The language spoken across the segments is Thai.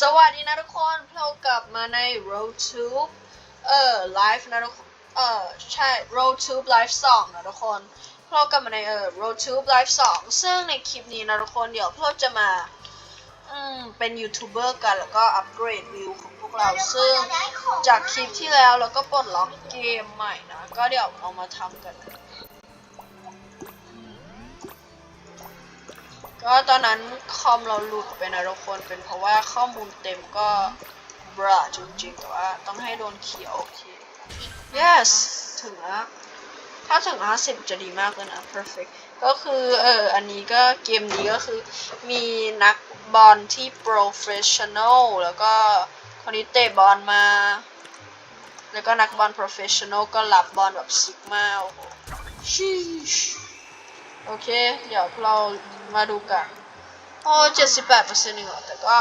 สวัสดีนะทุกคนเรากลับมาใน RoadTube เอ่อไลฟ์นะทุกคน เอ่อ ใช่ RoadTube Live 2 นะทุกคนเรากลับมาในเอ่อ RoadTube Live 2 ซึ่งในคลิปนี้นะทุกคน เดี๋ยวพวกเราจะมา อืม เป็นยูทูบเบอร์กัน แล้วก็อัปเกรดวิวของพวกเรา ซึ่งจากคลิปที่แล้วเราก็ปลดล็อกเกมใหม่นะ ก็เดี๋ยวเอามาทำกัน ก็ตอนนั้นคอมเราหลุดไปนะทุกคนเป็นเพราะว่าข้อมูลเต็มก็บราจริงๆแต่ว่าต้องให้โดนเขียว โอเค yes ถึงแล้วถ้าถึง 50 จะดีมากเลยนะ perfect ก็คือเอออันนี้ก็เกมนี้ก็คือมีนักบอลที่ professional แล้วก็คนนี้เตะบอลมา แล้วก็นักบอล professional ก็รับบอลแบบซิกมาโอ้โหชีชโอเค เดี๋ยวเรา มาดูกัน โอ้เจ็ดสิบแปดเปอร์เซ็นต์เองเหรอแต่ก็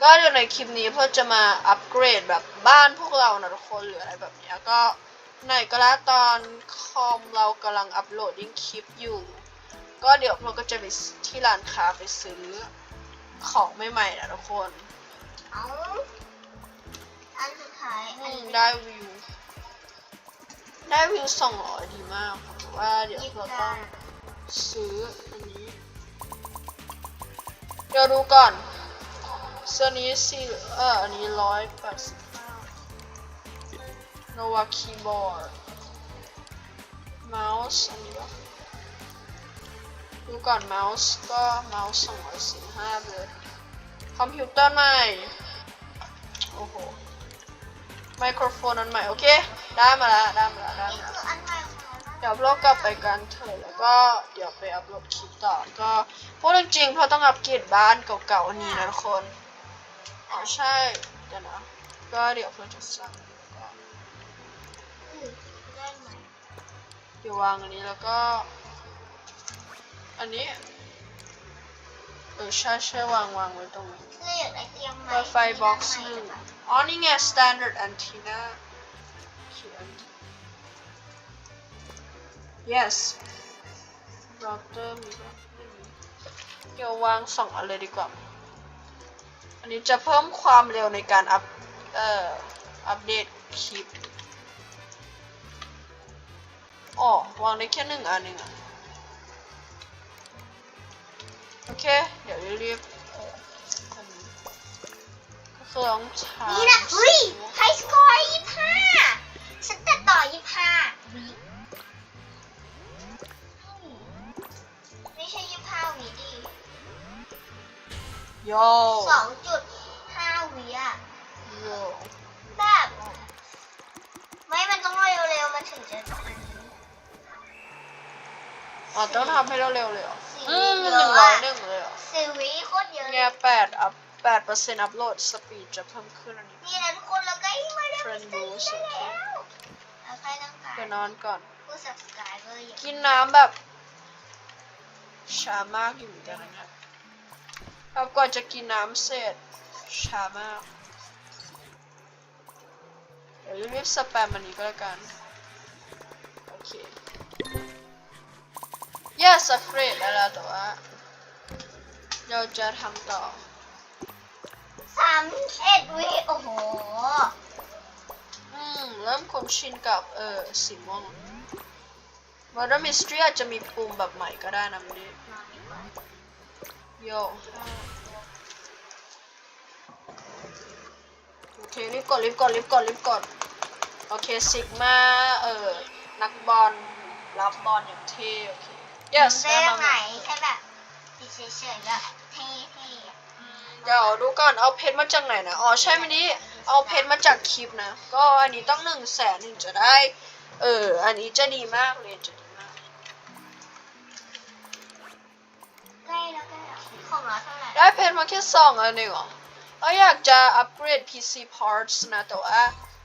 ก็เดี๋ยวในคลิปนี้เพื่อจะมาอัปเกรดแบบบ้านพวกเรานะทุกคนหรืออะไรแบบนี้ก็ไหนก็แล้วตอนคอมเรากำลังอัปโหลดดิ้งคลิปอยู่ ก็เดี๋ยวเราก็จะไปที่ร้านค้าไปซื้อของใหม่ๆนะทุกคนเอาอันสุดท้ายอืมได้วิว ได้วิวสองร้อยดีมากแต่ว่าเดี๋ยวเราต้อง ซื้ออันนี้เดี๋ยวดูก่อนเสื้อนี้สี่เอออันนี้ร้อยแปดสิบห้าโนวาคีย์บอร์ดเมาส์อันนี้วะดูก่อนเมาส์ก็เมาส์สองร้อยสี่ห้าเลยคอมพิวเตอร์ใหม่โอ้โหไมโครโฟนอันใหม่ โอเค ได้มาแล้ว ได้มาแล้วได้มาแล้ว ดี๋ยวเรากลับไปกันเถอะแล้วก็เดี๋ยวไปอัพโหลดคลิปต่อก็พูดจริงๆเพราะต้องอัปเกรดบ้านเก่าๆอันนี้นะทุกคนอ๋อใช่เดี๋ยวนะก็เดี๋ยวเพื่อจะสั่งก็อืมได้ไหมเดี๋ยววางอันนี้แล้วก็ อันนี้เออใช่ใช่วางวางไว้ตรงนี้เราอยากได้เตียงไหม Wi-Fi box หนึ่งอ๋อนี่ไง standard antenna yes router มีปะไม่มีเดี๋ยววางสองอันเลยดีกว่า อันนี้จะเพิ่มความเร็วในการอัพเอ่ออัปเดตคลิปอ๋อวางได้แค่หนึ่งอันเองอะโอเค เดี๋ยวรีบเอ่ออันนี้ก็คือต้องใช้นี่นะเฮ้ยไฮสกอร์ยี่ห้าฉันตัดต่อยี่ห้า โยสองจุดห้าวิอะโยแบบไม่มันต้องเร็วๆ มันถึงจะทันอ๋อต้องทำให้เร็วๆเลยเหรอสี่อืมวิหนึ่งเหรร้ออยหนึ่งเลยเหรอสี่วิโคตรเยอะเลเนี่ยยแปดอัพแปดเปอร์เซ็นต์อัพโหลดสปีดจะเพิ่มขึ้นอันนี้ นี่นะทุกคนเราใกล้มาได้ Friend ได้ boost แล้วเราใครต้องการเดี๋ยวนอนก่อน ผู้ subscriber เยอะกินน้ำแบบช้ามากอยู่เหมือนกันนะเนี่ย แบบกว่าจะกินน้ำเสร็จช้ามากเดี๋ยวรีบสแปมอันนี้ก็แล้วกัน โอเค yes อัปเกรดได้แล้วแต่ว่า เราจะทำต่อสามเอ็ดวิโอ้โห อืม เริ่มคุ้นชินกับ เออสีม่วง Murder Mystery อาจจะมีปุ่มแบบใหม่ก็ได้นะมันนี้ นอนดีกว่าโยโอเครีบกดรีบกดรีบกดรีบกด โอเคซิกมาเออ นักบอล รับบอลอย่างเท่โอเค yes ได้ได้ยัมางไงแค่แบบเฉยๆก็เท่ๆอะเดี๋ยวดูก่อน เอาเพชรมาจากไหนนะ อ๋อใช่มันนี้ เอาเพชรมาจากคลิปนะ ก็อันนี้ต้องหนึ่งแสนถึงจะได้ เออ อันนี้จะดีมากเลยจะ แล้วของเท่าไหร่ได้เพชรมาแค่สองอันเองเหรอเอออยากจะอัปเกรด PC parts นะแต่ว่า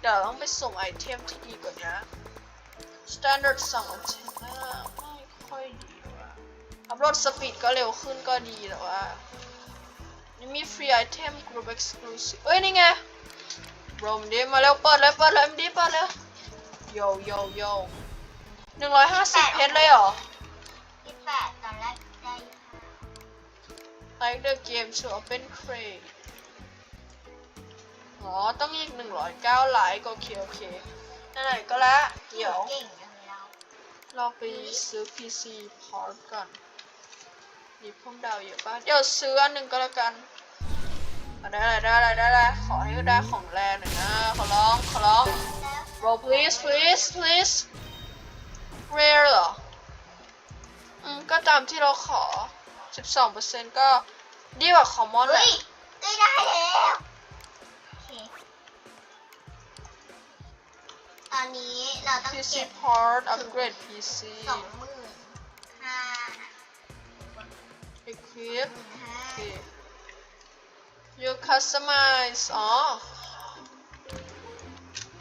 เดี๋ยวต้องไปส่งไอเทมที่ดีกว่านี้ standard สองอันเทมนะไม่ค่อยดีว่ะอัพโหลดสปีดก็เร็วขึ้นก็ดีแต่ว่านี่มี free item group exclusive เอ้ยนี่ไงโรมดีมาเร็วเปิดเลยเปิดเลยดีเปิดเลยโยโยโยหนึ่งร้อยห้าสิบเพชรเลยเหรอ like the game to open crate อ๋อ ต้องอีกหนึ่งร้อยเก้าไลค์โอเค โอเคไหนๆก็แล้ว เดี๋ยว เก่งจังเลยเราเราไปซื้อ PC port ก่อนมีพวกดาวเยอะป่ะเดี๋ยวซื้ออันหนึ่งก็แล้วกันได้ได้ได้ได้ได้ขอให้ได้ของแรงหน่อยนะ ขอร้อง ขอร้อง roll please please please rare เหรอ อืม ก็ตามที่เราขอ 12%ก็ ดีกว่า common แหเฮ้ละยได้ได้แล้วโอเคตอนนี้เราต้อง PC เก็บ port upgrade PC สองหมื่นห้า equip หมื่นห้า โอเค you customize อ๋อ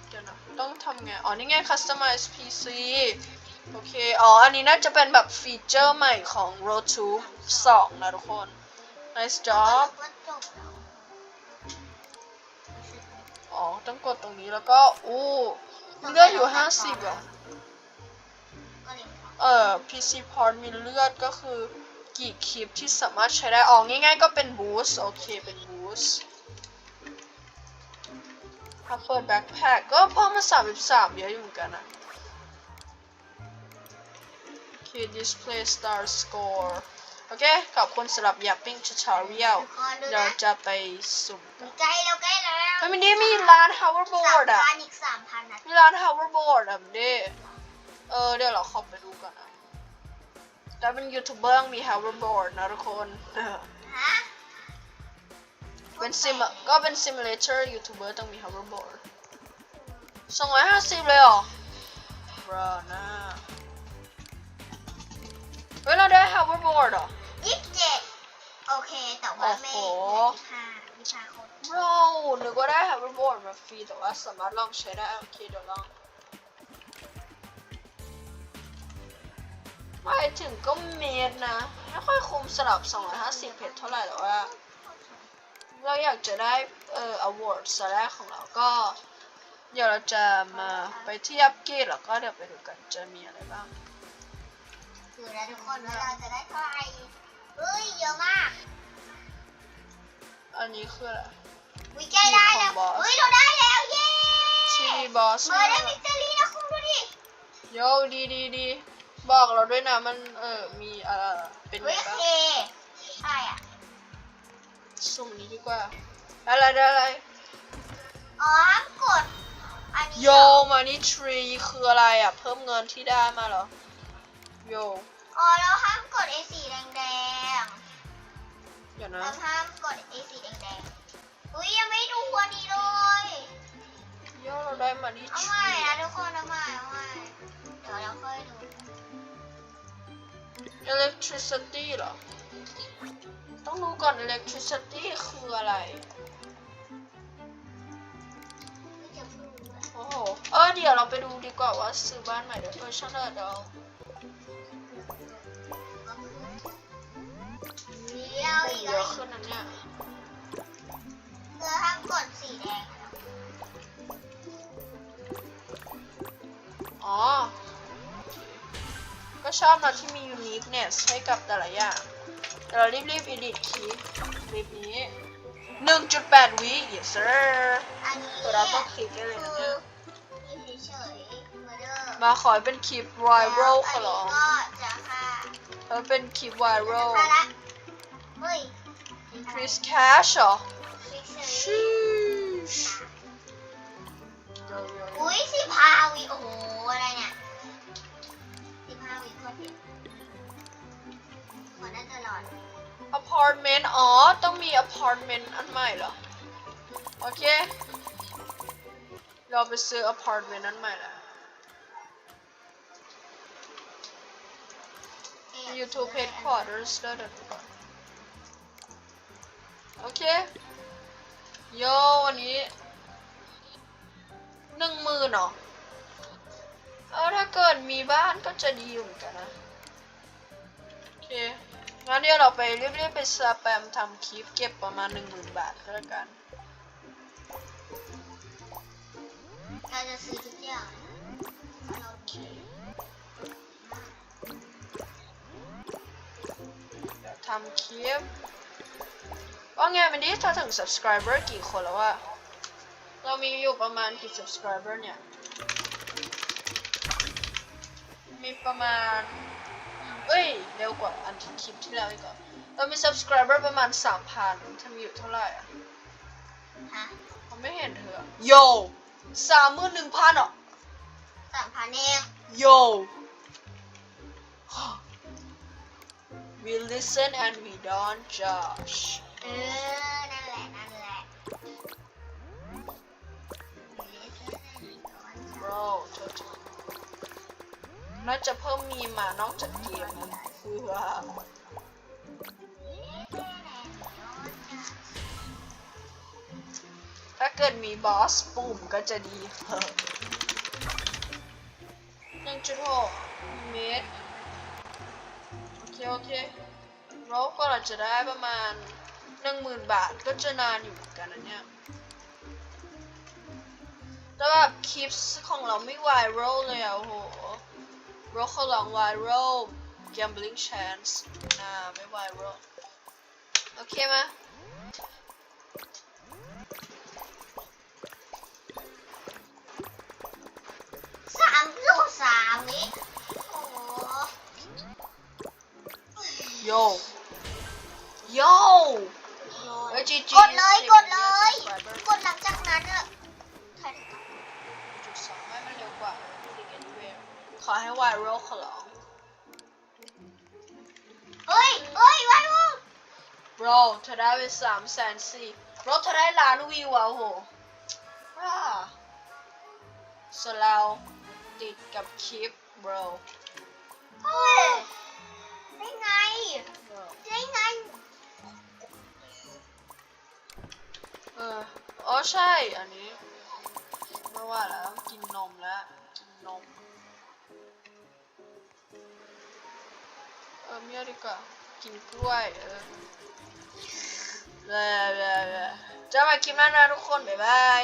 เดี๋ยวนะต้องทำไง อ๋อ นี่ไง customize PC โอเค อ๋อ อันนี้น่าจะเป็นแบบฟีเจอร์ใหม่ของ Road to 2 นะทุกคน nice job อ๋อ ต้องกดตรงนี้แล้วก็ อู้เลือดอยู่50อะก็เลยเอ่อ PC port มีเลือดก็คือกี่คลิปที่สามารถใช้ได้อ๋อง่ายๆก็เป็น boost โอเค เป็น boost ถ้าเปิด backpack ก็เพิ่มมา33เยอะอยู่เหมือนกันนะโอเค display star score อเค ขอบคุณสำหรับ yapping tutorial ก่อนดูเรานะจะไปสุ่มกันใกล้แล้วใกล้แล้วเฮ้ยมันนี่มีร้านสาม hoverboard อะพันอีกสามพันนะมีร้าน hoverboard อะมันดิเออเดี๋ยวเราเข้าไปดูกันนะแต่เป็นยูทูบเบอร์มี hoverboard นะทุกคนฮะเป็นซิมก็เป็น simulator ยูทูบเบอร์ต้องมี hoverboard สองร้อยห้าสิบเลยเหรอบราน่าเฮ้ยเราได้ hoverboard เหรอ ยี่สิบเจ็ดโอเค แต่ว่าไม่โอ้ยี่โหสิบห้าวิชาคน bro นึกว่าได้ hoverboard มาฟรีแต่ว่าสามารถลองใช้ได้โอเคเดี๋ยวลองไปถึงก็เมตรนะ ไม่ค่อยคุ้มสำหรับ 250 เพชรเท่าไหร่แต่ว่า เราอยากจะได้เอ่อ award สแรกของเราก็ เดี๋ยวเราจะมาไปที่อัปเกรดแล้วก็เดี๋ยวไปดูกันจะมีอะไรบ้าง คือนะทุกคนว่าเราจะได้เท่าไหร่ เฮ้ยเยอะมากอันนี้คืออะไร วิใกล้ได้แล้วของบอส เฮ้ยเราได้แล้วเย้ทีวีบอสเบอร์ได้วิกตอรี่นะคุณดูดิโยดีดีดีบอกเราด้วยนะมันเออมีอะไรเป็นไงเฮ้ยบ้าง เคอะไรอะสุ่มนี้ดีกว่า อะไรได้อะไรอ๋อกดอันนี้โยมานี่ทรีคืออะไรอะ เพิ่มเงินที่ได้มาเหรอโย อ๋อเราห้ามกด A สีแดง เดี๋ยวๆนะ เราห้ามกด A สีแดงๆอุ้ยยังไม่ดูอันนี้เลยโยเราได้มานี่เอาทใหม่รีนะทุกคนเอาใหม่เอาใหม่เดี๋ยวเราค่อยดู electricity เหรอ ต้องรู้ก่อน electricity คืออะไรไม่จะพูดอะโอ้โห เออเดี๋ยวเราไปดูดีกว่าว่าซื้อบ้านใหม่เดี๋ยวเออช่างเถอะเดี๋ยว เยแล้วอะขึ้นนะเนี่ยเราห้ามกดสีแดงอะอ๋อ ก็ชอบนะที่มี uniqueness ให้กับแต่ละอย่าง แต่เรารีบๆ edit คลิปคลิปนี้1.8วิ yes sir อันนี้ตัวเราต้องคลิกได้เลยนะคืเนี่อยนี่เฉยๆมาเด้อมาขอให้เป็นคลิป viral ขอร้องแล้วอันนี้ก็จะค่าเออเป็นคลิป viral ค่าละเฮ้ย increase cash เหรอฟิกเซอ sheesh เร็วอุ้ยสิบห้าวิโอ้โห อะไรเนี่ยสิบห้าวิโคตรเจ็บหัวน่าจะหลอดๆ apartment อ๋อ ต้องมี apartment อันใหม่เหรอ โอเค เราไปซื้อ apartment อันใหม่แล้ว YouTube headquarters แล้วเดี๋ยวดูก่อน โอเค โยวันนี้หนึ่งหมื่นเหรอเออถ้าเกิดมีบ้านก็จะดีอยู่เหมือนกันนะ โอเค งั้นเดี๋ยวเราไปรีบๆไปสแปมทำคลิปเก็บประมาณหนึ่งหมื่นบาทก็แล้วกันเราจะซื้อทุกอย่างเราโอเคเดี๋ยวทำคลิป ไงมันดิถ้าถึง subscriber กี่คนแล้วอะเรามีอยู่ประมาณกี่ subscriber เนี่ย มีประมาณ เอ้ย เร็วกว่าอันที่คลิปที่แล้วอีกอะเรามี subscriber ประมาณ 3,000ทำอยู่เท่าไหร่อะฮะผมไม่เห็นเธอโยสามหมื่นหนึ่งพันอะสามพันเองโย we listen and we don't judge เออ นั่นแหละ นั่นแหละเธอจะน่าจะเพิ่มมีมานอกจากเกมนะคือว่าถ้าเกิดมีบอสปุ่มก็จะดีเฮ้หนึ่งจุดหกเมตร โอเค โอเคเราก็เราจะได้ประมาณ หนึ่งหมื่นบาทก็จะนานอยู่เหมือนกันนะเนี่ยแต่แบบคลิปของเราไม่ไวรัลเลยอะโอ้โหเราเขาลองไวรัล gambling chance น่าไม่ไวรัลโอเคไหมสามลูกสามวิโอ้โหโยโย เอ้ย GG กดเลย10กดเลย subscriber กดหลังจากนั้นอะใครจุดสองให้มันเร็วกว่าขอให้ไวรัลขอร้องเฮ้ยเฮ้ยไว้ลูก bro เธอได้ไปสามแสนสี่ bro เธอได้ล้านวิวอะโอ้โหว้าส่วนเราติดกับคลิป bro เฮ้ย ใช่ อันนี้ ไม่ว่าแล้วกินนมแล้ว กินนม เออไม่เอาดีกว่า กินกล้วย เออเบลเบลเบลจะมาคลิปหน้านะทุกคน บ๊ายบาย